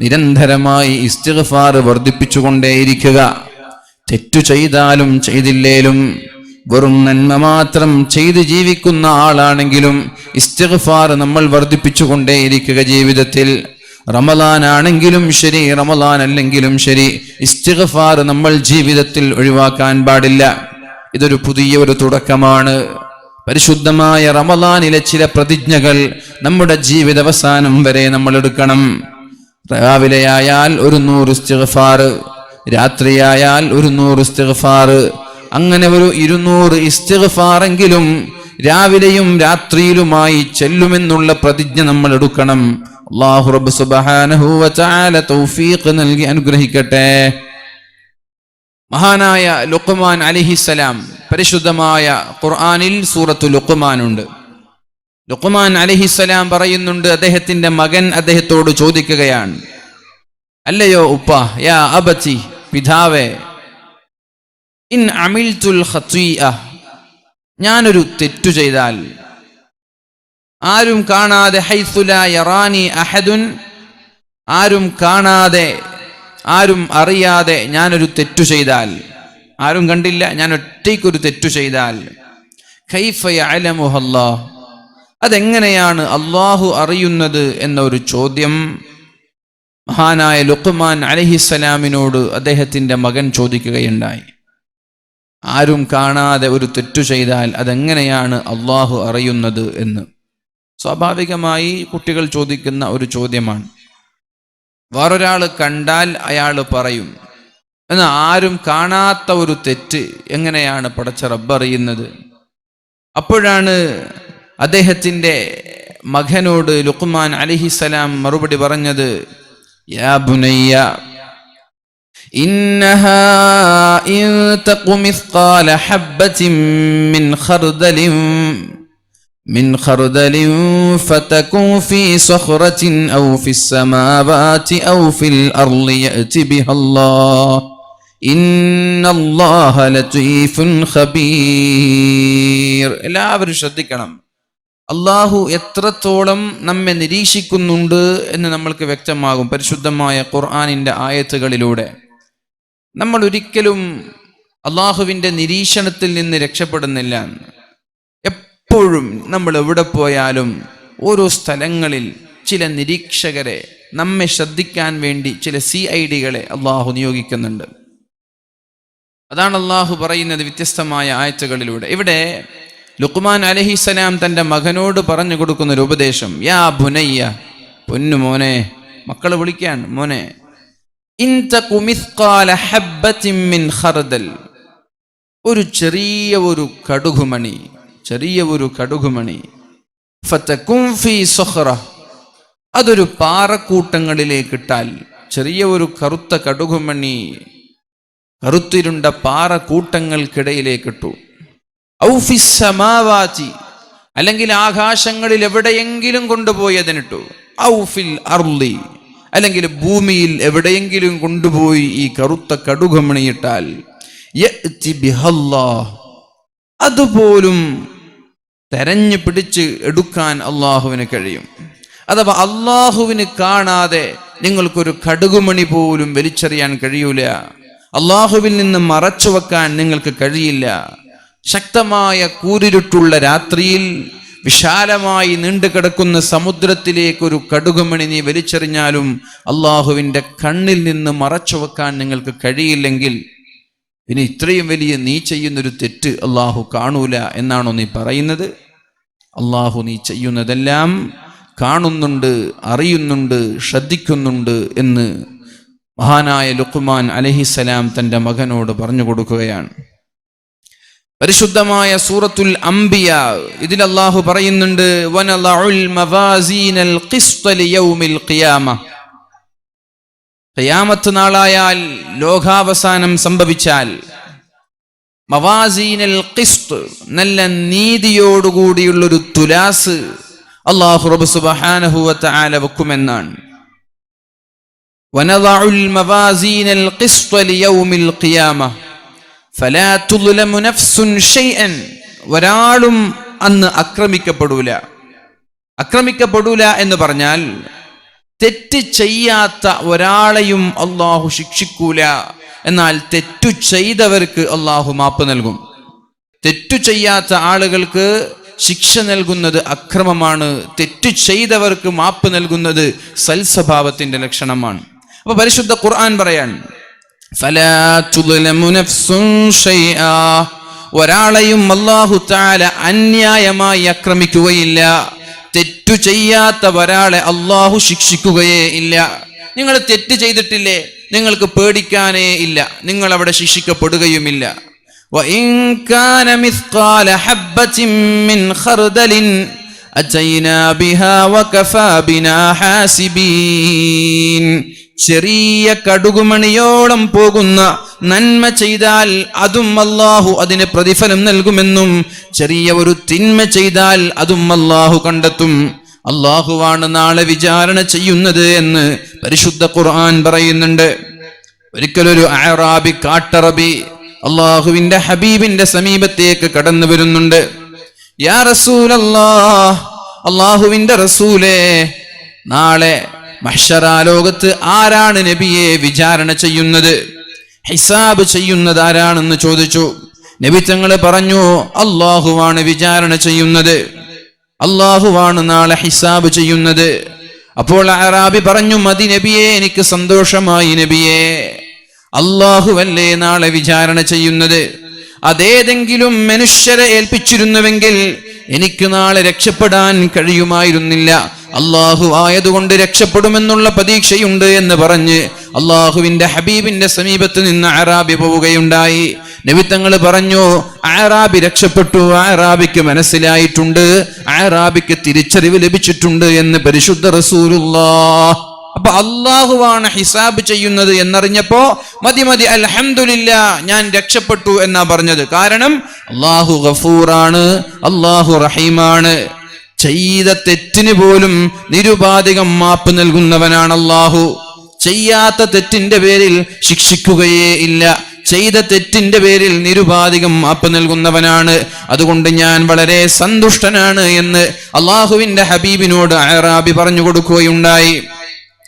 നിരന്തരമായി ഇസ്തിഗ്ഫാർ വർദ്ധിപ്പിച്ചുകൊണ്ടേയിരിക്കുക. തെറ്റു ചെയ്താലും ചെയ്തില്ലേലും വെറും നന്മ മാത്രം ചെയ്ത് ജീവിക്കുന്ന ആളാണെങ്കിലും ഇസ്തിഗ്ഫാർ നമ്മൾ വർദ്ധിപ്പിച്ചുകൊണ്ടേയിരിക്കുക ജീവിതത്തിൽ. റമദാൻ ആണെങ്കിലും ശരി റമലാൻ അല്ലെങ്കിലും ശരി ഇസ്തിഗ്ഫാർ നമ്മൾ ജീവിതത്തിൽ ഒഴിവാക്കാൻ പാടില്ല. ഇതൊരു പുതിയ ഒരു തുടക്കമാണ്. പരിശുദ്ധമായ റമലാനിലെ ചില പ്രതിജ്ഞകൾ നമ്മുടെ ജീവിതാവസാനം വരെ നമ്മൾ എടുക്കണം. രാവിലെയായാൽ ഒരു നൂറ് ഇസ്തിഗ്ഫാർ രാത്രിയായാൽ ഒരു നൂറ് ഇസ്തിഗ്ഫാർ അങ്ങനെ ഒരു ഇരുന്നൂറ് ഇസ്തിഗ്ഫാറെങ്കിലും രാവിലെയും രാത്രിയിലുമായി ചെല്ലുമെന്നുള്ള പ്രതിജ്ഞ നമ്മൾ എടുക്കണം. അള്ളാഹു റബ്ബ് സുബ്ഹാനഹു വ തആല തൗഫീഖ് നൽകി അനുഗ്രഹിക്കട്ടെ. മഹാനായ ലുഖ്മാൻ അലിഹിസലാം പരിശുദ്ധമായ ഖുർആനിൽ സൂറത്തു ലുഖ്മാൻ ഉണ്ട് ലുഖ്മാൻ അലിഹിസലാം പറയുന്നുണ്ട് അദ്ദേഹത്തിന്റെ മകൻ അദ്ദേഹത്തോട് ചോദിക്കുകയാണ് അല്ലയോ ഉപ്പ യാ അബച്ചി പിതാവേ ഇൻ അമിൽത്തുൽ ഞാനൊരു തെറ്റു ചെയ്താൽ ആരും കാണാതെ ഹൈസുല യറാനി അഹദുൻ ആരും കാണാതെ ആരും അറിയാതെ ഞാനൊരു തെറ്റു ചെയ്താൽ ആരും കണ്ടില്ല ഞാൻ ഒറ്റയ്ക്കൊരു തെറ്റു ചെയ്താൽ കൈഫ ഖൈഫയലമുഹല്ലാ അതെങ്ങനെയാണ് അള്ളാഹു അറിയുന്നത് എന്ന ഒരു ചോദ്യം? മഹാനായ ലുഖ്മാൻ അലഹിസ്സലാമിനോട് അദ്ദേഹത്തിന്റെ മകൻ ചോദിക്കുകയുണ്ടായി. ആരും കാണാതെ ഒരു തെറ്റു ചെയ്താൽ അതെങ്ങനെയാണ് അള്ളാഹു അറിയുന്നത് എന്ന്. സ്വാഭാവികമായി കുട്ടികൾ ചോദിക്കുന്ന ഒരു ചോദ്യമാണ്. വേറൊരാൾ കണ്ടാൽ അയാൾ പറയും എന്നാൽ ആരും കാണാത്ത ഒരു തെറ്റ് എങ്ങനെയാണ് പടച്ച റബ്ബറിയുന്നത് അപ്പോഴാണ് അദ്ദേഹത്തിൻ്റെ മകനോട് ലുക്മാൻ അലിഹിസലാം മറുപടി പറഞ്ഞത് യാ ബുനയ്യ إنها إن تق مثقال حبة من خردل من خردل فتكن في صخرة أو في السماوات أو في الأرض يأت بها الله إن الله لطيف خبير എല്ലാവരും ശ്രദ്ധിക്കണം അള്ളാഹു എത്രത്തോളം നമ്മെ നിരീക്ഷിക്കുന്നുണ്ട് എന്ന് നമ്മൾക്ക് വ്യക്തമാകും പരിശുദ്ധമായ ഖുർആാനിന്റെ ആയത്തുകളിലൂടെ. നമ്മൾ ഒരിക്കലും അള്ളാഹുവിന്റെ നിരീക്ഷണത്തിൽ നിന്ന് രക്ഷപ്പെടുന്നില്ല. എപ്പോഴും നമ്മൾ എവിടെ പോയാലും ഓരോ സ്ഥലങ്ങളിൽ ചില നിരീക്ഷകരെ നമ്മെ ശ്രദ്ധിക്കാൻ വേണ്ടി ചില സി ഐ ഡികളെ അള്ളാഹു നിയോഗിക്കുന്നുണ്ട്. അതാണ് അള്ളാഹു പറയുന്നത് വ്യത്യസ്തമായ ആയത്തുകളിലൂടെ. ഇവിടെ ലുക്മാൻ അലഹിസലാം തന്റെ മകനോട് പറഞ്ഞു കൊടുക്കുന്ന ഒരു ഉപദേശം. യാ ബുനയ്യ പൊന്നു മോനെ മക്കൾ വിളിക്കാൻ മോനെ. ഒരു ചെറിയ ഒരു കടുകുമണി ചെറിയ ഒരു കടുകുമണി. അതൊരു പാറക്കൂട്ടങ്ങളിലേക്ക് ഇട്ടാൽ ചെറിയ ഒരു കറുത്ത കടുകുമണി കറുത്തിരുണ്ട പാറക്കൂട്ടങ്ങൾക്കിടയിലേക്ക് ഇട്ടു ഔഫിസ് അല്ലെങ്കിൽ ആകാശങ്ങളിൽ എവിടെയെങ്കിലും കൊണ്ടുപോയി അതിനിട്ടു. ഔഫിൽ അർലി അല്ലെങ്കിൽ ഭൂമിയിൽ എവിടെയെങ്കിലും കൊണ്ടുപോയി ഈ കറുത്ത കടുകമണിയിട്ടാൽ. അതുപോലും തെരഞ്ഞു പിടിച്ച് എടുക്കാൻ അള്ളാഹുവിന് കഴിയും. അഥവാ അള്ളാഹുവിന് കാണാതെ നിങ്ങൾക്കൊരു കടുകുമണി പോലും വലിച്ചെറിയാൻ കഴിയൂല. അള്ളാഹുവിൽ നിന്ന് മറച്ചു വെക്കാൻ നിങ്ങൾക്ക് കഴിയില്ല. ശക്തമായ കൂരിരുട്ടുള്ള രാത്രിയിൽ വിശാലമായി നീണ്ടുകിടക്കുന്ന സമുദ്രത്തിലേക്ക് ഒരു കടുകുമണി നീ വലിച്ചെറിഞ്ഞാലും അള്ളാഹുവിന്റെ കണ്ണിൽ നിന്ന് മറച്ചു വെക്കാൻ നിങ്ങൾക്ക് കഴിയില്ലെങ്കിൽ ഇനി ഇത്രയും വലിയ നീ ചെയ്യുന്നൊരു തെറ്റ് അള്ളാഹു കാണൂല എന്നാണോ നീ പറയുന്നത്? അള്ളാഹു നീ ചെയ്യുന്നതെല്ലാം കാണുന്നുണ്ട് അറിയുന്നുണ്ട് ശ്രദ്ധിക്കുന്നുണ്ട് എന്ന് മഹാനായ ലുക്കുമാൻ അലഹിസലാം തന്റെ മകനോട് പറഞ്ഞു കൊടുക്കുകയാണ്. പരിശുദ്ധമായ സൂറത്തുൽ അംബിയ. ഇതിൽ അള്ളാഹു പറയുന്നുണ്ട് ഖിയാമത്ത് നാളായാൽ ലോകാവസാനം സംഭവിച്ചാൽ മവാസീനൽ ഖിസ്ത് നല്ല നീതിയോടുകൂടിയുള്ളൊരു തുലാസ് അള്ളാഹു റബ് സുബ്ഹാനഹു ആല വെക്കുമെന്നാണ്. വനളഉൽ മവാസീനൽ ഖിസ്ത ലിയൗമിൽ ഖിയാമ. ഒരാളും അന്ന് ആക്രമിക്കപ്പെടൂല. ആക്രമിക്കപ്പെടൂല എന്ന് പറഞ്ഞാൽ തെറ്റ് ചെയ്യാത്ത ഒരാളെയും അള്ളാഹു ശിക്ഷിക്കൂല. എന്നാൽ തെറ്റു ചെയ്തവർക്ക് അള്ളാഹു മാപ്പ് നൽകും. തെറ്റു ചെയ്യാത്ത ആളുകൾക്ക് ശിക്ഷ നൽകുന്നത് അക്രമമാണ്. തെറ്റു ചെയ്തവർക്ക് മാപ്പ് നൽകുന്നത് സൽസ്വഭാവത്തിന്റെ ലക്ഷണമാണ്. അപ്പൊ പരിശുദ്ധ ഖുർആൻ പറയാൻ ഫലാ തുദ്ലമു നഫ്സുൻ ഷൈആ. ഒരാളെയും അള്ളാഹു താല അന്യായമായി ആക്രമിക്കുകയില്ല തെറ്റു ചെയ്യാത്ത ഒരാളെ അള്ളാഹു ശിക്ഷിക്കുകയേ ഇല്ല നിങ്ങൾ തെറ്റ് ചെയ്തിട്ടില്ലേ നിങ്ങൾക്ക് പേടിക്കാനേ ഇല്ല നിങ്ങൾ അവിടെ ശിക്ഷിക്കപ്പെടുകയുമില്ല وإن كان مثقال حبة من خردل أتينا بها وكفى بنا حاسبين ചെറിയ കടുകുമണിയോളം പോകുന്ന നന്മ ചെയ്താൽ അതും അല്ലാഹു അതിന് പ്രതിഫലം നൽകുമെന്നും ചെറിയ ഒരു തിന്മ ചെയ്താൽ അതും അല്ലാഹു കണ്ടെത്തും അള്ളാഹുവാണ് നാളെ വിചാരണ ചെയ്യുന്നത് എന്ന് പരിശുദ്ധ ഖുർആൻ പറയുന്നുണ്ട് ഒരിക്കലൊരു അറാബി കാട്ടറബി അള്ളാഹുവിന്റെ ഹബീബിന്റെ സമീപത്തേക്ക് കടന്നു വരുന്നുണ്ട് യാ റസൂലല്ലാ അള്ളാഹുവിന്റെ റസൂലേ നാളെ മഹ്ഷറാലോകത്ത് ആരാണ് നബിയെ വിചാരണ ചെയ്യുന്നത്? ഹിസാബ് ചെയ്യുന്നത് ആരാണെന്ന് ചോദിച്ചു. നബി തങ്ങൾ പറഞ്ഞു അള്ളാഹുവാണ് വിചാരണ ചെയ്യുന്നത്. അള്ളാഹുവാണ് നാളെ ഹിസാബ് ചെയ്യുന്നത്. അപ്പോൾ അറാബി പറഞ്ഞു മതി നബിയെ എനിക്ക് സന്തോഷമായി നബിയെ. അള്ളാഹുവല്ലേ നാളെ വിചാരണ ചെയ്യുന്നത്? അതേതെങ്കിലും മനുഷ്യരെ ഏൽപ്പിച്ചിരുന്നുവെങ്കിൽ എനിക്ക് നാളെ രക്ഷപ്പെടാൻ കഴിയുമായിരുന്നില്ല. അള്ളാഹു ആയതുകൊണ്ട് രക്ഷപ്പെടുമെന്നുള്ള പ്രതീക്ഷയുണ്ട് എന്ന് പറഞ്ഞ് അള്ളാഹുവിന്റെ ഹബീബിന്റെ സമീപത്ത് നിന്ന് ആറാബി പോവുകയുണ്ടായി. നബിത്തങ്ങൾ പറഞ്ഞു ആറാബി രക്ഷപ്പെട്ടു ആറാബിക്ക് മനസ്സിലായിട്ടുണ്ട് ആറാബിക്ക് തിരിച്ചറിവ് ലഭിച്ചിട്ടുണ്ട് എന്ന് പരിശുദ്ധ റസൂലുള്ളാ അപ്പൊ അള്ളാഹുവാണ് ഹിസാബ് ചെയ്യുന്നത് എന്നറിഞ്ഞപ്പോ മതി മതി അലഹമില്ല ഞാൻ രക്ഷപ്പെട്ടു എന്നാ പറഞ്ഞത്. കാരണം അള്ളാഹു ഗഫൂറാണ് അള്ളാഹു റഹീമാണ്. ചെയ്ത തെറ്റിന് പോലും നിരുപാധികം മാപ്പ് നൽകുന്നവനാണ് അള്ളാഹു ചെയ്യാത്ത തെറ്റിന്റെ പേരിൽ ശിക്ഷിക്കുകയേ ഇല്ല. ചെയ്ത തെറ്റിന്റെ പേരിൽ നിരുപാധികം മാപ്പ് നൽകുന്നവനാണ്. അതുകൊണ്ട് ഞാൻ വളരെ സന്തുഷ്ടനാണ് എന്ന് അള്ളാഹുവിന്റെ ഹബീബിനോട് അഹ്റാബി പറഞ്ഞു കൊടുക്കുകയുണ്ടായി.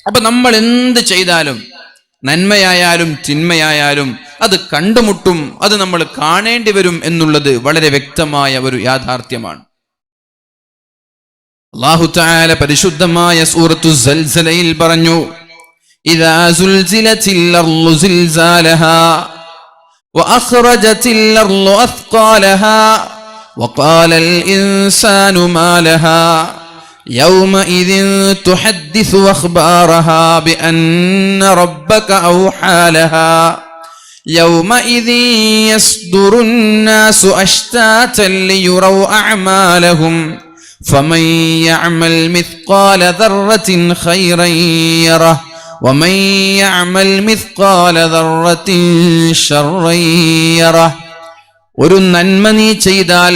അപ്പൊ നമ്മൾ എന്ത് ചെയ്താലും നന്മയായാലും തിന്മയായാലും അത് കണ്ടുമുട്ടും അത് നമ്മൾ കാണേണ്ടി വരും എന്നുള്ളത് വളരെ വ്യക്തമായ ഒരു യാഥാർത്ഥ്യമാണ്. അള്ളാഹു താല പരിശുദ്ധമായ സൂറത്തു സൽസലയിൽ പറഞ്ഞു ഇതാ സുൽസിലത്തിൽ അർളു സിൽസാലഹാ وأخرجت الأرض أثقالها وقال الإنسان ما لها يومئذ تحدث أخبارها بأن ربك أوحى لها يومئذ يصدر الناس أشتاتا ليروا أعمالهم فمن يعمل مثقال ذرة خيرا يره ومن يعمل مثقال ذرة شرا يره ഒരു നന്മ നീ ചെയ്താൽ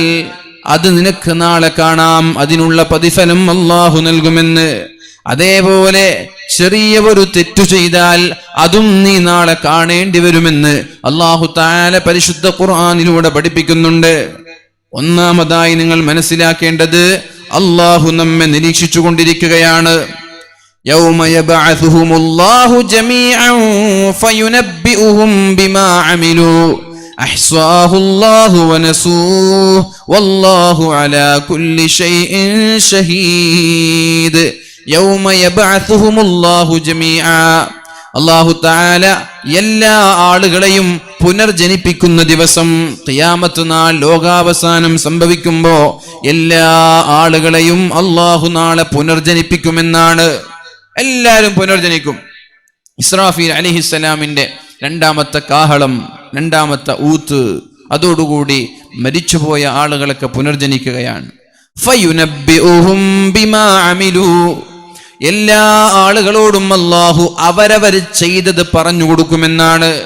അത് നിനക്ക് നാളെ കാണാം. അതിനുള്ള പ്രതിഫലം അള്ളാഹു നൽകുമെന്ന്. അതേപോലെ ചെറിയ ഒരു തെറ്റു ചെയ്താൽ അതും നീ നാളെ കാണേണ്ടി വരുമെന്ന് അള്ളാഹു താല പരിശുദ്ധ ഖുർആാനിലൂടെ പഠിപ്പിക്കുന്നുണ്ട്. ഒന്നാമതായി നിങ്ങൾ മനസ്സിലാക്കേണ്ടത് അള്ളാഹു നമ്മെ നിരീക്ഷിച്ചു കൊണ്ടിരിക്കുകയാണ് യൗമയബഅസുഹുമുല്ലാഹു ജമീഅൻ ബിമാ بما عملوا احصاه الله ونسوه والله على كل شيء شهيد يوم يبعثهم الله جميعا അള്ളാഹു താല എല്ലാ ആളുകളെയും പുനർജനിപ്പിക്കുന്ന ദിവസം ഖിയാമത്ത് നാൾ ലോകാവസാനം സംഭവിക്കുമ്പോ എല്ലാ ആളുകളെയും അള്ളാഹു നാളെ പുനർജനിപ്പിക്കുമെന്നാണ് എല്ലാവരും പുനർജനിക്കും ഇസ്രാഫീൽ അലിഹിസ്സലാമിന്റെ രണ്ടാമത്തെ കാഹളം രണ്ടാമത്തെ ഊത്ത് അതോടുകൂടി മരിച്ചുപോയ ആളുകളൊക്കെ പുനർജനിക്കുകയാണ്. എല്ലാ ആളുകളോടും അല്ലാഹു അവരവർ ചെയ്തത് പറഞ്ഞു കൊടുക്കുമെന്നാണ്.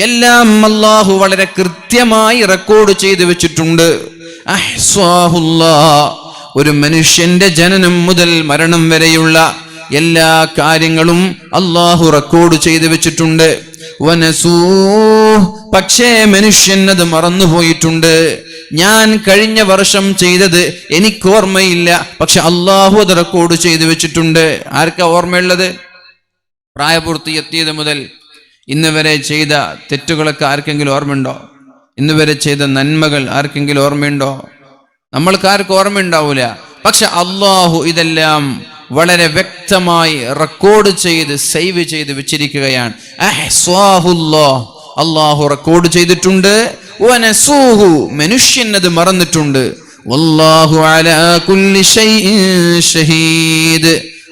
എല്ലാം അല്ലാഹു വളരെ കൃത്യമായി റെക്കോർഡ് ചെയ്തു വെച്ചിട്ടുണ്ട്. ഒരു മനുഷ്യന്റെ ജനനം മുതൽ മരണം വരെയുള്ള എല്ലാ കാര്യങ്ങളും അള്ളാഹു റെക്കോർഡ് ചെയ്തു വെച്ചിട്ടുണ്ട്. പക്ഷേ മനുഷ്യൻ അത് മറന്നുപോയിട്ടുണ്ട്. ഞാൻ കഴിഞ്ഞ വർഷം ചെയ്തത് എനിക്ക് ഓർമ്മയില്ല പക്ഷെ അള്ളാഹു അത് റെക്കോർഡ് ചെയ്തു വെച്ചിട്ടുണ്ട്. ആർക്കാ ഓർമ്മയുള്ളത്? പ്രായപൂർത്തി എത്തിയത് മുതൽ ഇന്ന് വരെ ചെയ്ത തെറ്റുകളൊക്കെ ആർക്കെങ്കിലും ഓർമ്മയുണ്ടോ? ഇന്ന് വരെ ചെയ്ത നന്മകൾ ആർക്കെങ്കിലും ഓർമ്മയുണ്ടോ? നമ്മൾക്ക് ആർക്കും ഓർമ്മയുണ്ടാവൂല. പക്ഷെ അള്ളാഹു ഇതെല്ലാം വളരെ വ്യക്തമായി റെക്കോർഡ് ചെയ്ത് സേവ് ചെയ്ത് വെച്ചിരിക്കുകയാണ്. അള്ളാഹു റെക്കോർഡ് ചെയ്തിട്ടുണ്ട്. മനുഷ്യൻ അത് മറന്നിട്ടുണ്ട്.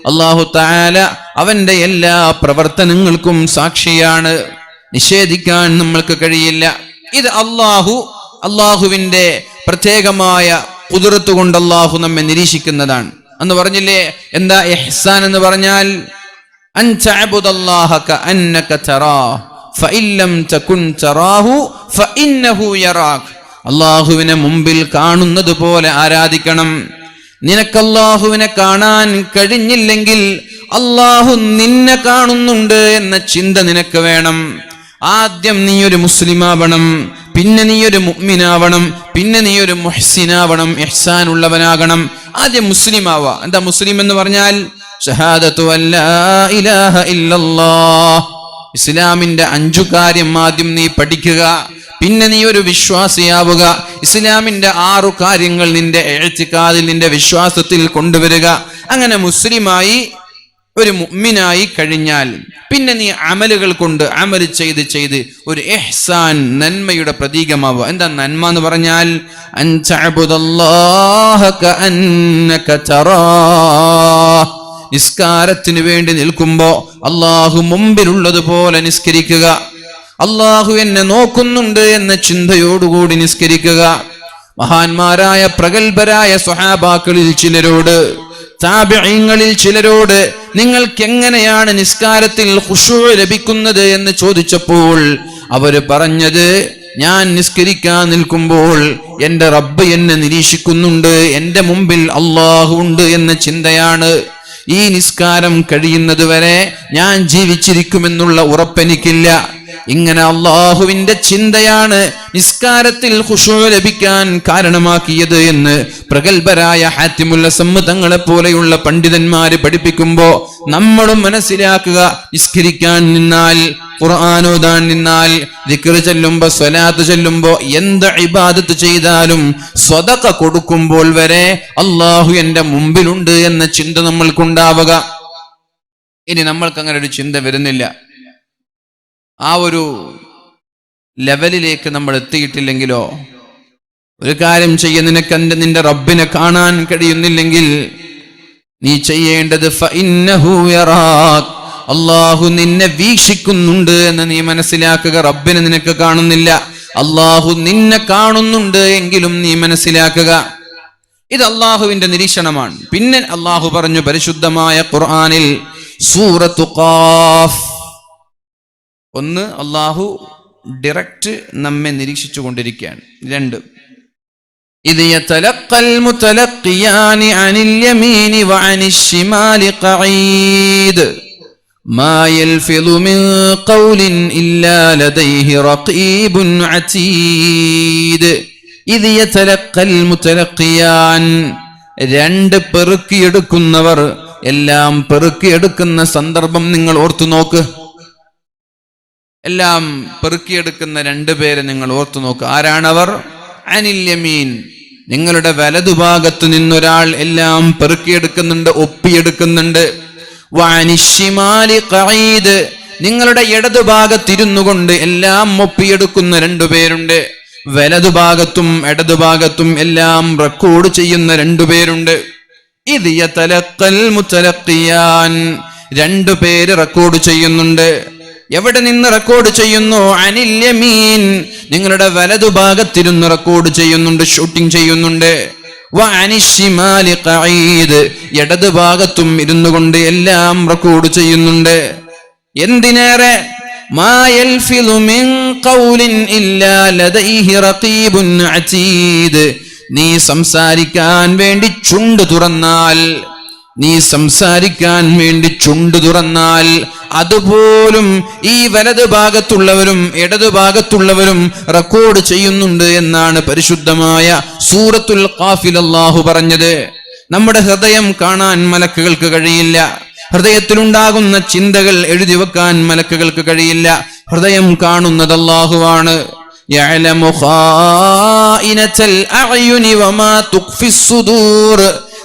അള്ളാഹു താല അവന്റെ എല്ലാ പ്രവർത്തനങ്ങൾക്കും സാക്ഷിയാണ്. നിഷേധിക്കാൻ നമ്മൾക്ക് കഴിയില്ല. ഇത് അള്ളാഹു അള്ളാഹുവിന്റെ പ്രത്യേകമായ കുതിർത്തുകൊണ്ട് അള്ളാഹു നമ്മെ നിരീക്ഷിക്കുന്നതാണ്. എന്ന് പറഞ്ഞില്ലേ? എന്താ എഹ്സാൻ എന്ന് പറഞ്ഞാൽ അള്ളാഹുവിനെ മുമ്പിൽ കാണുന്നത് പോലെ ആരാധിക്കണം. നിനക്ക് അള്ളാഹുവിനെ കാണാൻ കഴിഞ്ഞില്ലെങ്കിൽ അള്ളാഹു നിന്നെ കാണുന്നുണ്ട് എന്ന ചിന്ത നിനക്ക് വേണം. ആദ്യം നീ ഒരു മുസ്ലിമാവണം. പിന്നെ നീ ഒരു മുഅ്മിനാവണം പിന്നെ നീ ഒരു മുഹ്സിനാവണം ഇഹ്സാൻ ഉള്ളവനാകണം ആദ്യം മുസ്ലിം ആവുക എന്താ മുസ്ലിം എന്ന് പറഞ്ഞാൽ? ഇലാഹ ഇസ്ലാമിന്റെ അഞ്ചു കാര്യം ആദ്യം നീ പഠിക്കുക. പിന്നെ നീ ഒരു വിശ്വാസിയാവുക. ഇസ്ലാമിന്റെ ആറു കാര്യങ്ങൾ നിന്റെ എഴുത്തിക്കാതിൽ നിന്റെ വിശ്വാസത്തിൽ കൊണ്ടുവരിക. അങ്ങനെ മുസ്ലിമായി ഒരു മുമ്മിനായി കഴിഞ്ഞാൽ പിന്നെ നീ അമലുകൾ കൊണ്ട് അമൽ ചെയ്ത് ചെയ്ത് ഒരു എഹ്സാൻ നന്മയുടെ പ്രതീകമാവുക. എന്താ നന്മ എന്ന് പറഞ്ഞാൽ. നിസ്കാരത്തിന് വേണ്ടി നിൽക്കുമ്പോ അള്ളാഹു മുമ്പിലുള്ളതുപോലെ നിസ്കരിക്കുക. അള്ളാഹു എന്നെ നോക്കുന്നുണ്ട് എന്ന ചിന്തയോടുകൂടി നിസ്കരിക്കുക. മഹാന്മാരായ പ്രഗത്ഭരായ സ്വഹാബാക്കളിൽ ചിലരോട് താപിങ്ങളിൽ ചിലരോട് നിങ്ങൾക്ക് എങ്ങനെയാണ് നിസ്കാരത്തിൽ ഹുഷു ലഭിക്കുന്നത് എന്ന് ചോദിച്ചപ്പോൾ അവർ പറഞ്ഞത് ഞാൻ നിസ്കരിക്കാൻ നിൽക്കുമ്പോൾ എന്റെ റബ്ബ് എന്നെ നിരീക്ഷിക്കുന്നുണ്ട് എന്റെ മുമ്പിൽ അള്ളാഹു ഉണ്ട് എന്ന ചിന്തയാണ്. ഈ നിസ്കാരം കഴിയുന്നത് വരെ ഞാൻ ജീവിച്ചിരിക്കുമെന്നുള്ള ഉറപ്പെനിക്കില്ല. ഇങ്ങനെ അള്ളാഹുവിന്റെ ചിന്തയാണ് നിസ്കാരത്തിൽ ഖുഷോ ലഭിക്കാൻ കാരണമാക്കിയത് എന്ന് പ്രഗത്ഭരായ ഹാത്തിമുല്ല സമ്മതങ്ങളെ പോലെയുള്ള പണ്ഡിതന്മാര് പഠിപ്പിക്കുമ്പോ നമ്മളും മനസ്സിലാക്കുക നിസ്കരിക്കാൻ നിന്നാൽ ഖുർആാനോദാൻ നിന്നാൽ ദിക്ർ ചെല്ലുമ്പോ സ്വലാത്ത് ചെല്ലുമ്പോ എന്ത് ഇബാദത്ത് ചെയ്താലും സ്വതക്ക കൊടുക്കുമ്പോൾ വരെ അള്ളാഹു എന്റെ മുമ്പിലുണ്ട് എന്ന ചിന്ത നമ്മൾക്കുണ്ടാവുക. ഇനി നമ്മൾക്ക് അങ്ങനെ ഒരു ചിന്ത വരുന്നില്ല. ആ ഒരു ലെവലിലേക്ക് നമ്മൾ എത്തിയിട്ടില്ലെങ്കിലോ? ഒരു കാര്യം ചെയ്യ നിനക്ക് നിന്റെ റബ്ബിനെ കാണാൻ കഴിയുന്നില്ലെങ്കിൽ നീ ചെയ്യേണ്ടത്. അള്ളാഹു നിന്നെ വീക്ഷിക്കുന്നുണ്ട് എന്ന് നീ മനസ്സിലാക്കുക റബ്ബിനെ നിനക്ക് കാണുന്നില്ല. അള്ളാഹു നിന്നെ കാണുന്നുണ്ട് എങ്കിലും നീ മനസ്സിലാക്കുക. ഇത് അള്ളാഹുവിന്റെ നിരീക്ഷണമാണ്. പിന്നെ അള്ളാഹു പറഞ്ഞു പരിശുദ്ധമായ ഖുർആാനിൽ സൂറത്തു ഖാഫ്. ഒന്ന് അള്ളാഹു ഡയറക്റ്റ് നമ്മെ നിരീക്ഷിച്ചു കൊണ്ടിരിക്കുകയാണ് രണ്ട് إذ يتلقى المتلقيان عن اليمين وعن الشمال قعيد ما يلفظ من قول إلا لديه رقيب عتيد إذ يتلقى المتلقيان രണ്ട് പെറുക്കിയെടുക്കുന്നവർ എല്ലാം പെറുക്കിയെടുക്കുന്ന സന്ദർഭം നിങ്ങൾ ഓർത്തു നോക്ക് എല്ലാം പെറുക്കിയെടുക്കുന്ന രണ്ടുപേരെ നിങ്ങൾ ഓർത്തു നോക്കുക ആരാണവർ? അനില്യമീൻ നിങ്ങളുടെ വലതുഭാഗത്ത് നിന്നൊരാൾ എല്ലാം പെറുക്കിയെടുക്കുന്നുണ്ട് ഒപ്പിയെടുക്കുന്നുണ്ട്. നിങ്ങളുടെ ഇടതുഭാഗത്തിരുന്നു കൊണ്ട് എല്ലാം ഒപ്പിയെടുക്കുന്ന രണ്ടുപേരുണ്ട് വലതുഭാഗത്തും ഇടതുഭാഗത്തും എല്ലാം റെക്കോർഡ് ചെയ്യുന്ന രണ്ടുപേരുണ്ട് ഇത് രണ്ടു രണ്ടുപേര് റെക്കോർഡ് ചെയ്യുന്നുണ്ട്. എവിടെ നിന്ന് റെക്കോർഡ് ചെയ്യുന്നു? അനില്യമീൻ നിങ്ങളുടെ വലതുഭാഗത്തിരുന്ന് റെക്കോർഡ് ചെയ്യുന്നുണ്ട് ഷൂട്ടിംഗ് ചെയ്യുന്നുണ്ട്. വ ഭാഗത്തും ഇരുന്നു കൊണ്ട് എല്ലാം റെക്കോർഡ് ചെയ്യുന്നുണ്ട്. എന്തിനേറെ? നീ സംസാരിക്കാൻ വേണ്ടി ചുണ്ട് തുറന്നാൽ നീ സംസാരിക്കാൻ വേണ്ടി ചുണ്ട് തുറന്നാൽ അതുപോലും ഈ വലത് ഭാഗത്തുള്ളവരും ഇടതു ഭാഗത്തുള്ളവരും റെക്കോർഡ് ചെയ്യുന്നുണ്ട് എന്നാണ് പരിശുദ്ധമായ സൂറത്തുൽ ഖാഫിൽ അള്ളാഹു പറഞ്ഞത്. നമ്മുടെ ഹൃദയം കാണാൻ മലക്കുകൾക്ക് കഴിയില്ല. ഹൃദയത്തിലുണ്ടാകുന്ന ചിന്തകൾ എഴുതി വെക്കാൻ മലക്കുകൾക്ക് കഴിയില്ല. ഹൃദയം കാണുന്നത് അള്ളാഹുവാണ്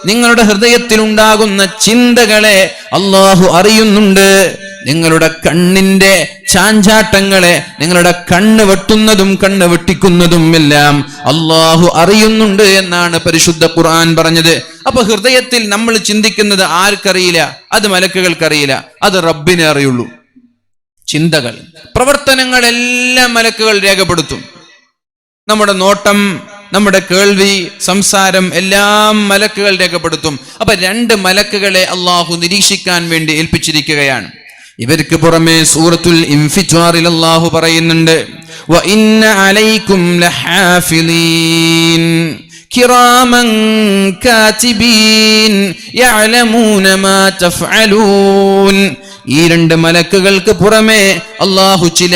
നിങ്ങളുടെ ഹൃദയത്തിലുണ്ടാകുന്ന ചിന്തകളെ അള്ളാഹു അറിയുന്നുണ്ട്. നിങ്ങളുടെ കണ്ണിന്റെ ചാഞ്ചാട്ടങ്ങളെ നിങ്ങളുടെ കണ്ണ് വെട്ടുന്നതും കണ്ണ് വെട്ടിക്കുന്നതും എല്ലാം അള്ളാഹു അറിയുന്നുണ്ട് എന്നാണ് പരിശുദ്ധ ഖുർആൻ പറഞ്ഞത്. അപ്പൊ ഹൃദയത്തിൽ നമ്മൾ ചിന്തിക്കുന്നത് ആർക്കറിയില്ല? അത് മലക്കുകൾക്കറിയില്ല. അത് റബ്ബിനെ അറിയുള്ളൂ. ചിന്തകൾ. പ്രവർത്തനങ്ങളെല്ലാം മലക്കുകൾ രേഖപ്പെടുത്തും. നമ്മുടെ നോട്ടം നമ്മുടെ കേൾവി സംസാരം എല്ലാം മലക്കുകൾ രേഖപ്പെടുത്തും. അപ്പൊ രണ്ട് മലക്കുകളെ അള്ളാഹു നിരീക്ഷിക്കാൻ വേണ്ടി ഏൽപ്പിച്ചിരിക്കുകയാണ്. ഇവർക്ക് പുറമെ സൂറത്തുൽ ഇൻഫിറ്റ്വാറിൽ അള്ളാഹു പറയുന്നുണ്ട് "വ അലൈക്കും കിറാമൻ മാ ഈ രണ്ട് മലക്കുകൾക്ക് പുറമെ അള്ളാഹു ചില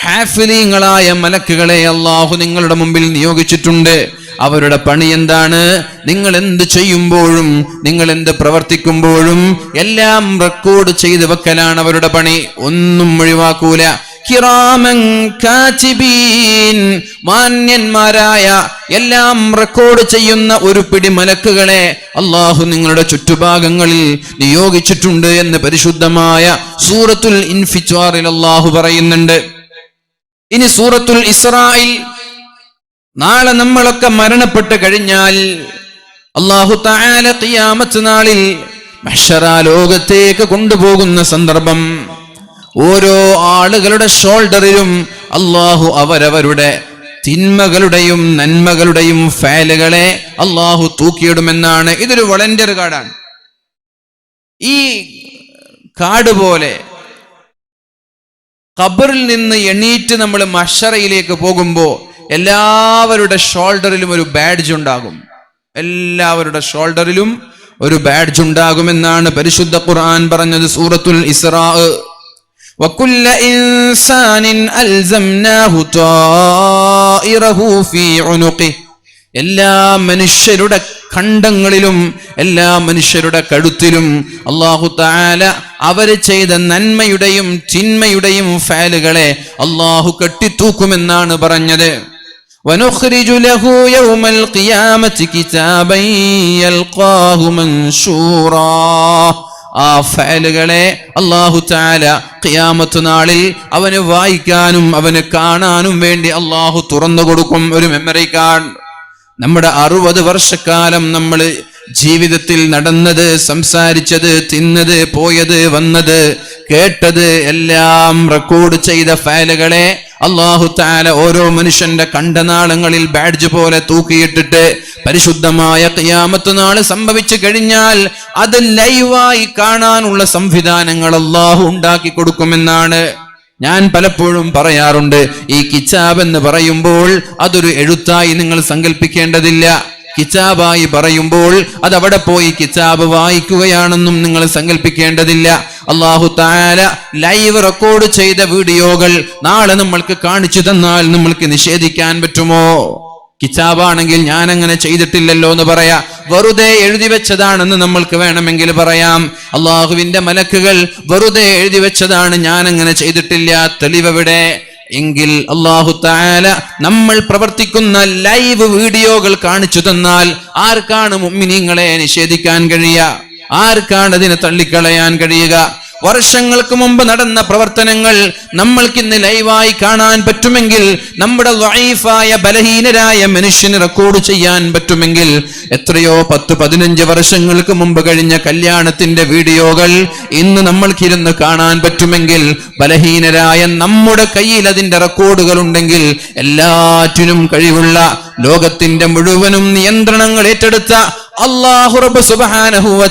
ഹാഫിലീങ്ങളായ മലക്കുകളെ അള്ളാഹു നിങ്ങളുടെ മുമ്പിൽ നിയോഗിച്ചിട്ടുണ്ട്. അവരുടെ പണി എന്താണ്? നിങ്ങൾ എന്ത് ചെയ്യുമ്പോഴും നിങ്ങൾ എന്ത് പ്രവർത്തിക്കുമ്പോഴും എല്ലാം റെക്കോർഡ് ചെയ്ത് വെക്കലാണ് അവരുടെ പണി. ഒന്നും ഒഴിവാക്കൂല. കിറാമൻ മാന്യന്മാരായ എല്ലാം റെക്കോർഡ് ചെയ്യുന്ന ഒരു പിടി മലക്കുകളെ അള്ളാഹു നിങ്ങളുടെ ചുറ്റുഭാഗങ്ങളിൽ നിയോഗിച്ചിട്ടുണ്ട് എന്ന് പരിശുദ്ധമായ സൂറത്തുൽ ഇൻഫിച്വാറിൽ അള്ളാഹു പറയുന്നുണ്ട്. ഇനി സൂറത്തുൽ ഇസ്രായിൽ നാളെ നമ്മളൊക്കെ മരണപ്പെട്ട് കഴിഞ്ഞാൽ അള്ളാഹു താല ഖിയാമത്ത് നാളിൽ ലോകത്തേക്ക് കൊണ്ടുപോകുന്ന സന്ദർഭം ഓരോ ആളുകളുടെ ഷോൾഡറിലും അള്ളാഹു അവരവരുടെ തിന്മകളുടെയും നന്മകളുടെയും ഫയലുകളെ അള്ളാഹു തൂക്കിയിടുമെന്നാണ് ഇതൊരു വളണ്ടിയർ കാർഡാണ്. ഈ കാട് പോലെ ഖബറിൽ നിന്ന് എണീറ്റ് നമ്മൾ മഷറയിലേക്ക് പോകുമ്പോൾ എല്ലാവരുടെ ഷോൾഡറിലും ഒരു ബാഡ്ജ് ഉണ്ടാകും എല്ലാവരുടെ ഷോൾഡറിലും ഒരു ബാഡ്ജ് ഉണ്ടാകുമെന്നാണ് പരിശുദ്ധ ഖുർആൻ പറഞ്ഞത് സൂറത്തുൽ ഇസ്രാ وكل إنسان ألزمناه طائره في عنقه എല്ലാ മനുഷ്യരുടെ ഖണ്ഡങ്ങളിലും എല്ലാ മനുഷ്യരുടെ കഴുത്തിലും അള്ളാഹു താല അവര് ചെയ്ത നന്മയുടെയും ചിന്മയുടെയും ഫയലുകളെ അള്ളാഹു കെട്ടിത്തൂക്കുമെന്നാണ് പറഞ്ഞത് ونخرج له يوم القيامة كتابا يلقاه منشورا ആ ഫയലുകളെ അള്ളാഹു താല ഖിയാമത്ത് നാളിൽ അവന് വായിക്കാനും അവന് കാണാനും വേണ്ടി അള്ളാഹു തുറന്നു കൊടുക്കും ഒരു മെമ്മറി കാർഡ് നമ്മുടെ അറുപത് വർഷക്കാലം നമ്മൾ ജീവിതത്തിൽ നടന്നത് സംസാരിച്ചത് തിന്നത് പോയത് വന്നത് കേട്ടത് എല്ലാം റെക്കോർഡ് ചെയ്ത ഫയലുകളെ അള്ളാഹു താല ഓരോ മനുഷ്യന്റെ കണ്ടനാളങ്ങളിൽ ബാഡ്ജ് പോലെ തൂക്കിയിട്ടിട്ട് പരിശുദ്ധമായ ഖിയാമത്ത് നാൾ സംഭവിച്ചു കഴിഞ്ഞാൽ അത് ലൈവായി കാണാനുള്ള സംവിധാനങ്ങൾ അള്ളാഹു ഉണ്ടാക്കി കൊടുക്കുമെന്നാണ് ഞാൻ പലപ്പോഴും പറയാറുണ്ട്. ഈ കിച്ചാബ് എന്ന് പറയുമ്പോൾ അതൊരു എഴുത്തായി നിങ്ങൾ സങ്കല്പിക്കേണ്ടതില്ല കിച്ചാബായി പറയുമ്പോൾ അത് അവിടെ പോയി കിച്ചാബ് വായിക്കുകയാണെന്നും നിങ്ങൾ സങ്കല്പിക്കേണ്ടതില്ല അള്ളാഹു താല ലൈവ് റെക്കോർഡ് ചെയ്ത വീഡിയോകൾ നാളെ നമ്മൾക്ക് കാണിച്ചു തന്നാൽ നമ്മൾക്ക് നിഷേധിക്കാൻ പറ്റുമോ? കിതാബാണെങ്കിൽ ഞാൻ അങ്ങനെ ചെയ്തിട്ടില്ലല്ലോ എന്ന് പറയാ. വെറുതെ എഴുതി വെച്ചതാണെന്ന് നമ്മൾക്ക് വേണമെങ്കിൽ പറയാം. അള്ളാഹുവിന്റെ മലക്കുകൾ വെറുതെ എഴുതി വെച്ചതാണ് ഞാൻ അങ്ങനെ ചെയ്തിട്ടില്ല. തെളിവെവിടെ? എങ്കിൽ അള്ളാഹു താല നമ്മൾ പ്രവർത്തിക്കുന്ന ലൈവ് വീഡിയോകൾ കാണിച്ചു തന്നാൽ ആർക്കാണ് മുമ്മിനിങ്ങളെ നിഷേധിക്കാൻ കഴിയുക? ആർക്കാണ് അതിനെ തള്ളിക്കളയാൻ കഴിയുക? വർഷങ്ങൾക്ക് മുമ്പ് നടന്ന പ്രവർത്തനങ്ങൾ നമ്മൾക്ക് നമ്മൾക്കിന്ന് ലൈവായി കാണാൻ പറ്റുമെങ്കിൽ നമ്മുടെ വൈഫായ ബലഹീനരായ മനുഷ്യന് റെക്കോർഡ് ചെയ്യാൻ പറ്റുമെങ്കിൽ എത്രയോ പത്ത് പതിനഞ്ച് വർഷങ്ങൾക്ക് മുമ്പ് കഴിഞ്ഞ കല്യാണത്തിന്റെ വീഡിയോകൾ ഇന്ന് നമ്മൾക്കിരുന്ന് കാണാൻ പറ്റുമെങ്കിൽ ബലഹീനരായ നമ്മുടെ കയ്യിൽ അതിന്റെ റെക്കോർഡുകൾ ഉണ്ടെങ്കിൽ എല്ലാറ്റിനും കഴിവുള്ള ലോകത്തിന്റെ മുഴുവനും നിയന്ത്രണങ്ങൾ ഏറ്റെടുത്ത അള്ളാഹു റബ്ബ് സുബ്ഹാനഹു വ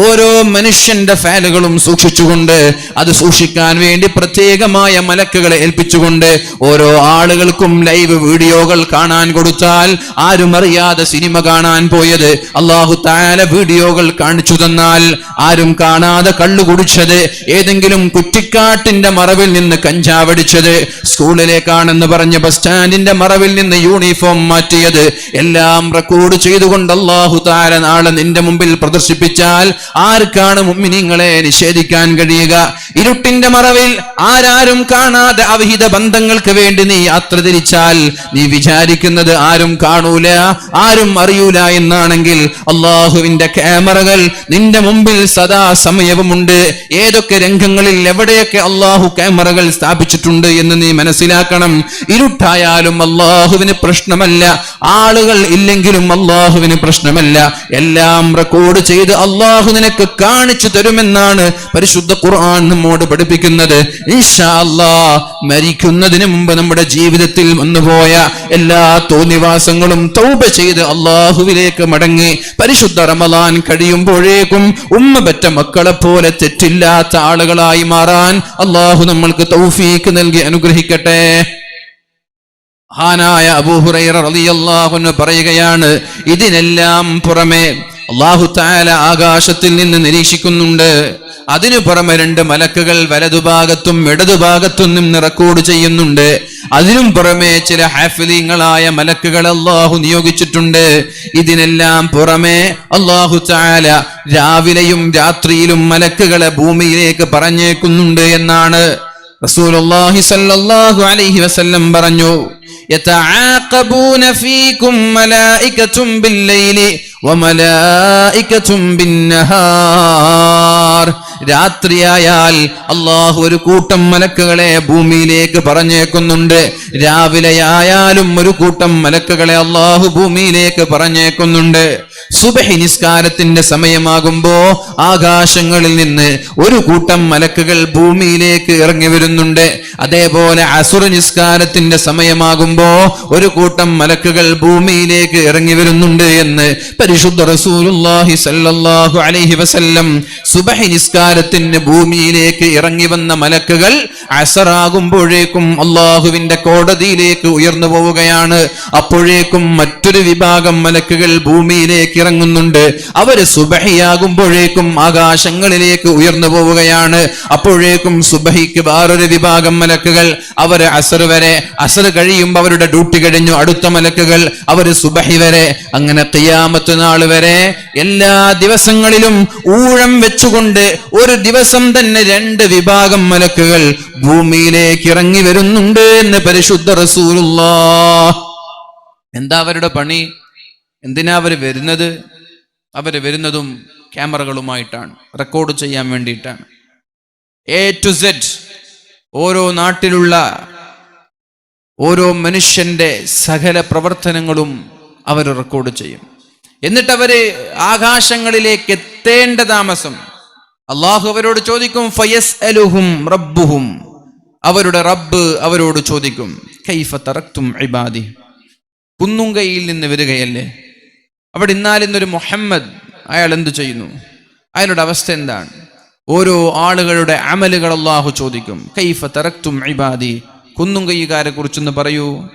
ഓരോ മനുഷ്യന്റെ ഫയലുകളും സൂക്ഷിച്ചുകൊണ്ട് അത് സൂക്ഷിക്കാൻ വേണ്ടി പ്രത്യേകമായ മലക്കുകളെ ഏൽപ്പിച്ചുകൊണ്ട് ഓരോ ആളുകൾക്കും ലൈവ് വീഡിയോകൾ കാണാൻ കൊടുത്താൽ ആരും അറിയാതെ സിനിമ കാണാൻ പോയത് അള്ളാഹു താല വീഡിയോകൾ കാണിച്ചു തന്നാൽ ആരും കാണാതെ കള്ളു കുടിച്ചത് ഏതെങ്കിലും കുറ്റിക്കാട്ടിന്റെ മറവിൽ നിന്ന് കഞ്ചാവടിച്ചത് സ്കൂളിലേക്കാണെന്ന് പറഞ്ഞ് ബസ് സ്റ്റാൻഡിന്റെ മറവിൽ നിന്ന് യൂണിഫോം മാറ്റിയത് എല്ലാം റെക്കോർഡ് ചെയ്തുകൊണ്ട് അള്ളാഹു താല നാളെ നിന്റെ മുമ്പിൽ പ്രദർശിപ്പിച്ചാൽ ആർക്കാണ് മുമ്മിനിങ്ങളെ നിഷേധിക്കാൻ കഴിയുക? ഇരുട്ടിന്റെ മറവിൽ ആരാരും കാണാതെ അവിഹിത ബന്ധങ്ങൾക്ക് വേണ്ടി നീ യാത്ര തിരിച്ചാൽ നീ വിചാരിക്കുന്നത് ആരും കാണൂല ആരും അറിയൂല എന്നാണെങ്കിൽ അള്ളാഹുവിന്റെ ക്യാമറകൾ നിന്റെ മുമ്പിൽ സദാ സമയവുമുണ്ട്. ഏതൊക്കെ രംഗങ്ങളിൽ എവിടെയൊക്കെ അള്ളാഹു ക്യാമറകൾ സ്ഥാപിച്ചിട്ടുണ്ട് എന്ന് നീ മനസ്സിലാക്കണം. ഇരുട്ടായാലും അള്ളാഹുവിന് പ്രശ്നമല്ല. ആളുകൾ ഇല്ലെങ്കിലും അള്ളാഹുവിന് പ്രശ്നമല്ല എല്ലാം റെക്കോർഡ് ചെയ്ത് അള്ളാഹു നിനക്ക് കാണിച്ചു തരുമെന്നാണ് പരിശുദ്ധ ഖുർആൻ നമ്മോട് പഠിപ്പിക്കുന്നത്. ഇൻഷാ അല്ലാ മരിക്കുന്നതിന് മുമ്പ് നമ്മുടെ ജീവിതത്തിൽ വന്നുപോയ എല്ലാ തോന്നിവാസങ്ങളും തൗബ ചെയ്ത് അള്ളാഹുവിലേക്ക് മടങ്ങി പരിശുദ്ധ റമലാൻ കഴിയുമ്പോഴേക്കും ഉമ്മ പറ്റ മക്കളെ പോലെ തെറ്റില്ലാത്ത ആളുകളായി മാറാൻ അള്ളാഹു നമ്മൾക്ക് തൗഫീക്ക് നൽകി അനുഗ്രഹിക്കട്ടെ. മഹാനായ അബൂഹുറൈറ പറയുകയാണ് ഇതിനെല്ലാം പുറമെ അള്ളാഹു താല ആകാശത്തിൽ നിന്ന് നിരീക്ഷിക്കുന്നുണ്ട്. അതിനു പുറമെ രണ്ട് മലക്കുകൾ വലതുഭാഗത്തും ഇടതുഭാഗത്തും നിന്ന് റെക്കോർഡ് ചെയ്യുന്നുണ്ട്. അതിനും പുറമെ ചില ഹാഫിലിങ്ങളായ മലക്കുകൾ അള്ളാഹു നിയോഗിച്ചിട്ടുണ്ട്. ഇതിനെല്ലാം പുറമെ അള്ളാഹു താല രാവിലെയും രാത്രിയിലും മലക്കുകളെ ഭൂമിയിലേക്ക് പറഞ്ഞേക്കുന്നുണ്ട് എന്നാണ്. റസൂൽ അള്ളാഹി സല്ലാഹു അലഹി വസല്ലം പറഞ്ഞു. يتعاقبون فيكم ملائكة بالليل وملائكة بالنهار. രാത്രിയായാൽ അള്ളാഹു ഒരു കൂട്ടം മലക്കുകളെ ഭൂമിയിലേക്ക് പറഞ്ഞേക്കുന്നുണ്ട്. രാവിലെയായാലും ഒരു കൂട്ടം മലക്കുകളെ അള്ളാഹു ഭൂമിയിലേക്ക് പറഞ്ഞേക്കുന്നുണ്ട്. സുബഹി നിസ്കാരത്തിന്റെ സമയമാകുമ്പോ ആകാശങ്ങളിൽ നിന്ന് ഒരു കൂട്ടം മലക്കുകൾ ഭൂമിയിലേക്ക് ഇറങ്ങി വരുന്നുണ്ട്. അതേപോലെ അസുര നിസ്കാരത്തിന്റെ സമയമാകുമ്പോ ഒരു കൂട്ടം മലക്കുകൾ ഭൂമിയിലേക്ക് ഇറങ്ങി വരുന്നുണ്ട് എന്ന് പരിശുദ്ധ റസൂലുല്ലാഹി സല്ലല്ലാഹു അലൈഹി വസല്ലം സുബഹി നിസ്കാരത്തിന് ഭൂമിയിലേക്ക് ഇറങ്ങി വന്ന മലക്കുകൾ അസറാകുമ്പോഴേക്കും അള്ളാഹുവിന്റെ കോടതിയിലേക്ക് ഉയർന്നു പോവുകയാണ്. അപ്പോഴേക്കും മറ്റൊരു വിഭാഗം മലക്കുകൾ ഭൂമിയിലേക്ക് ഇറങ്ങുന്നുണ്ട്. അവർ സുബഹിയാകുമ്പോഴേക്കും ആകാശങ്ങളിലേക്ക് ഉയർന്നു പോവുകയാണ്. അപ്പോഴേക്കും സുബഹിക്ക് വേറൊരു വിഭാഗം മലക്കുകൾ അവർ അസർ വരെ അസർ കഴിയുമ്പോൾ അവരുടെ ഡ്യൂട്ടി കഴിഞ്ഞു. അടുത്ത മലക്കുകൾ അവർ സുബഹി വരെ അങ്ങനെ തെയ്യാമത്ത് നാൾ വരെ എല്ലാ ദിവസങ്ങളിലും ഊഴം വെച്ചുകൊണ്ട് ഒരു ദിവസം തന്നെ രണ്ട് വിഭാഗം മലക്കുകൾ ഭൂമിയിലേക്ക് ഇറങ്ങി വരുന്നുണ്ട് എന്ന് പരിശുദ്ധ റസൂലുള്ള എന്താ അവരുടെ പണി? എന്തിനാ അവർ വരുന്നത്? അവർ വരുന്നതും ക്യാമറകളുമായിട്ടാണ്. റെക്കോർഡ് ചെയ്യാൻ വേണ്ടിയിട്ടാണ്. എ ടു സെഡ് ഓരോ നാട്ടിലുള്ള ഓരോ മനുഷ്യന്റെ സകല പ്രവർത്തനങ്ങളും അവർ റെക്കോർഡ് ചെയ്യും. എന്നിട്ട് അവർ ആകാശങ്ങളിലേക്ക് എത്തേണ്ട താമസം അള്ളാഹു അവരോട് ചോദിക്കും ഫയസ് അലുഹും റബ്ബുഹും. അവരുടെ റബ്ബ് അവരോട് ചോദിക്കും കൈഫ തറക്തും ഇബാദി? കുന്നുങ്കയിൽ നിന്ന് വരികയല്ലേ അവിടെ ഇന്നാലിന്നൊരു മുഹമ്മദ് അയാൾ എന്തു ചെയ്യുന്നു? അയാളുടെ അവസ്ഥ എന്താണ്? ഓരോ ആളുകളുടെ അമലുകൾ അള്ളാഹു ചോദിക്കും കൈഫ തറക്തും ഇബാദി? കുന്നും കൈകാരെ കുറിച്ചൊന്ന് പറയൂ.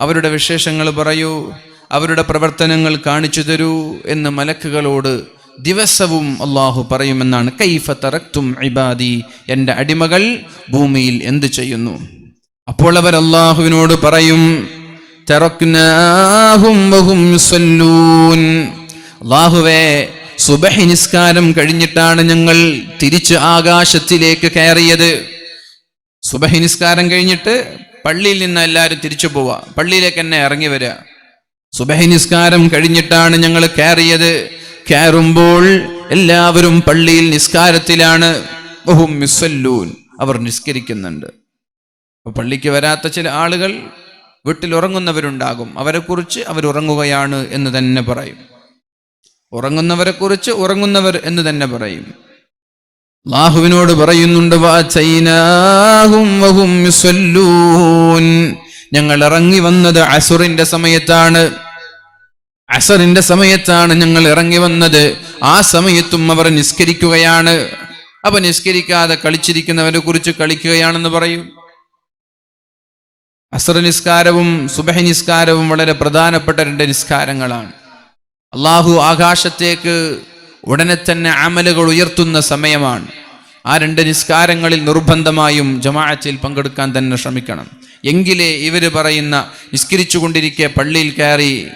അവരുടെ വിശേഷങ്ങൾ പറയൂ. അവരുടെ പ്രവർത്തനങ്ങൾ കാണിച്ചു തരൂ എന്ന് മലക്കുകളോട് ദിവസവും അള്ളാഹു പറയുമെന്നാണ്. കൈഫ തറക്തും ഇബാദി. എന്റെ അടിമകൾ ഭൂമിയിൽ എന്തു ചെയ്യുന്നു? അപ്പോൾ അവർ അള്ളാഹുവിനോട് പറയും അള്ളാഹുവേ സുബഹി നിസ്കാരം കഴിഞ്ഞിട്ടാണ് ഞങ്ങൾ തിരിച്ച് ആകാശത്തിലേക്ക് കയറിയത്. സുബഹി നിസ്കാരം കഴിഞ്ഞിട്ട് പള്ളിയിൽ നിന്ന് എല്ലാവരും തിരിച്ചു പോവുക പള്ളിയിലേക്ക് തന്നെ ഇറങ്ങി വരിക സുബഹി നിസ്കാരം കഴിഞ്ഞിട്ടാണ് ഞങ്ങൾ കയറിയത്. കയറുമ്പോൾ എല്ലാവരും പള്ളിയിൽ നിസ്കാരത്തിലാണ്. അവർ നിസ്കരിക്കുന്നുണ്ട്. പള്ളിക്ക് വരാത്ത ചില ആളുകൾ വീട്ടിൽ ഉറങ്ങുന്നവരുണ്ടാകും അവരെക്കുറിച്ച് അവർ ഉറങ്ങുകയാണ് എന്ന് തന്നെ പറയും. ഉറങ്ങുന്നവരെക്കുറിച്ച് ഉറങ്ങുന്നവർ എന്ന് തന്നെ പറയും. അള്ളാഹുവിനോട് പറയുന്നുണ്ട്. ഞങ്ങൾ ഇറങ്ങി വന്നത് അസുറിന്റെ സമയത്താണ്. അസറിന്റെ സമയത്താണ് ഞങ്ങൾ ഇറങ്ങി വന്നത്. ആ സമയത്തും അവർ നിസ്കരിക്കുകയാണ്. അപ്പൊ നിസ്കരിക്കാതെ കളിച്ചിരിക്കുന്നവരെ കുറിച്ച് കളിക്കുകയാണെന്ന് പറയും. അസർ നിസ്കാരവും സുബഹ നിസ്കാരവും വളരെ പ്രധാനപ്പെട്ട രണ്ട് നിസ്കാരങ്ങളാണ്. അള്ളാഹു ആകാശത്തേക്ക് ഉടനെ തന്നെ അമലുകൾ ഉയർത്തുന്ന സമയമാണ്. ആ രണ്ട് നിസ്കാരങ്ങളിൽ നിർബന്ധമായും ജമാഅത്തിൽ പങ്കെടുക്കാൻ തന്നെ ശ്രമിക്കണം. എങ്കിലേ ഇവർ പറയുന്ന നിസ്കരിച്ചു കൊണ്ടിരിക്കെ പള്ളിയിൽ കയറി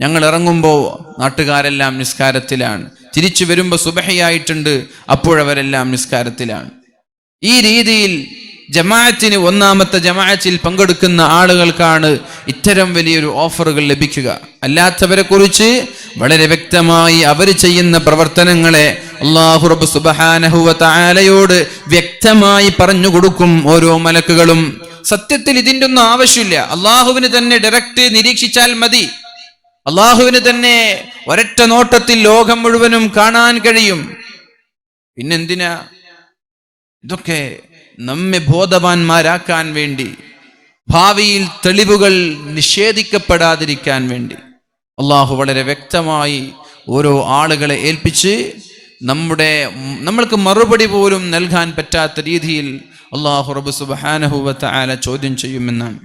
ഞങ്ങൾ ഇറങ്ങുമ്പോൾ നാട്ടുകാരെല്ലാം നിസ്കാരത്തിലാണ്. തിരിച്ചു വരുമ്പോൾ സുബഹയായിട്ടുണ്ട് അപ്പോഴവരെല്ലാം നിസ്കാരത്തിലാണ്. ഈ രീതിയിൽ ജമാഅത്തിന് ഒന്നാമത്തെ ജമാഅത്തിൽ പങ്കെടുക്കുന്ന ആളുകൾക്കാണ് ഇത്തരം വലിയൊരു ഓഫറുകൾ ലഭിക്കുക. അല്ലാത്തവരെ കുറിച്ച് വളരെ വ്യക്തമായി അവർ ചെയ്യുന്ന പ്രവർത്തനങ്ങളെ അള്ളാഹുറബ് സുബഹാനഹുവ താലയോട് വ്യക്തമായി പറഞ്ഞു കൊടുക്കും ഓരോ മലക്കുകളും. സത്യത്തിൽ ഇതിന്റെ ഒന്നും ആവശ്യമില്ല. അള്ളാഹുവിന് തന്നെ ഡയറക്റ്റ് നിരീക്ഷിച്ചാൽ മതി. അള്ളാഹുവിന് തന്നെ ഒരൊറ്റ നോട്ടത്തിൽ ലോകം മുഴുവനും കാണാൻ കഴിയും. പിന്നെന്തിനാ? ഇതൊക്കെ നമ്മെ ബോധവാന്മാരാക്കാൻ വേണ്ടി ഭാവിയിൽ തെളിവുകൾ നിഷേധിക്കപ്പെടാതിരിക്കാൻ വേണ്ടി. അള്ളാഹു വളരെ വ്യക്തമായി ഓരോ ആളുകളെ ഏൽപ്പിച്ച് നമ്മുടെ നമ്മൾക്ക് മറുപടി പോലും നൽകാൻ പറ്റാത്ത രീതിയിൽ അള്ളാഹു റബ്ബ് സുബ്ഹാനഹു വ തആല ചോദ്യം ചെയ്യുമെന്നാണ്.